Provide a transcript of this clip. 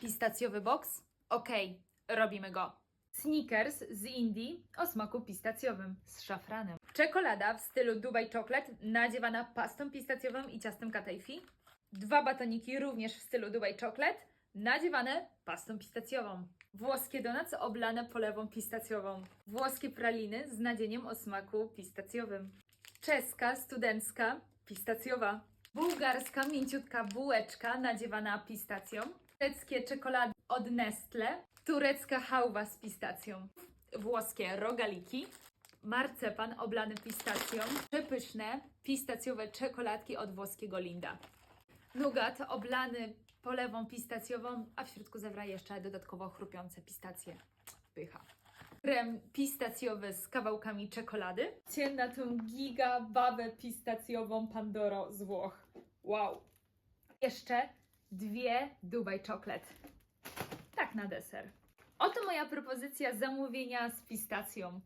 Pistacjowy boks? Okej, robimy go. Snickers z Indii o smaku pistacjowym z szafranem. Czekolada w stylu Dubai Chocolate nadziewana pastą pistacjową i ciastem katejfi. Dwa batoniki również w stylu Dubai Chocolate nadziewane pastą pistacjową. Włoskie donuts oblane polewą pistacjową. Włoskie praliny z nadzieniem o smaku pistacjowym. Czeska studencka pistacjowa. Bułgarska mięciutka bułeczka nadziewana pistacją. Tureckie czekolady od Nestle. Turecka hałwa z pistacją. Włoskie rogaliki. Marcepan oblany pistacją. Przepyszne pistacjowe czekoladki od włoskiego Linda. Nugat oblany polewą pistacjową, a w środku zawra jeszcze dodatkowo chrupiące pistacje. Pycha. Krem pistacjowy z kawałkami czekolady. Cien na tą giga babę pistacjową Pandoro z Włoch. Wow. Jeszcze dwie Dubai Chocolate. Tak na deser. Oto moja propozycja zamówienia z pistacją.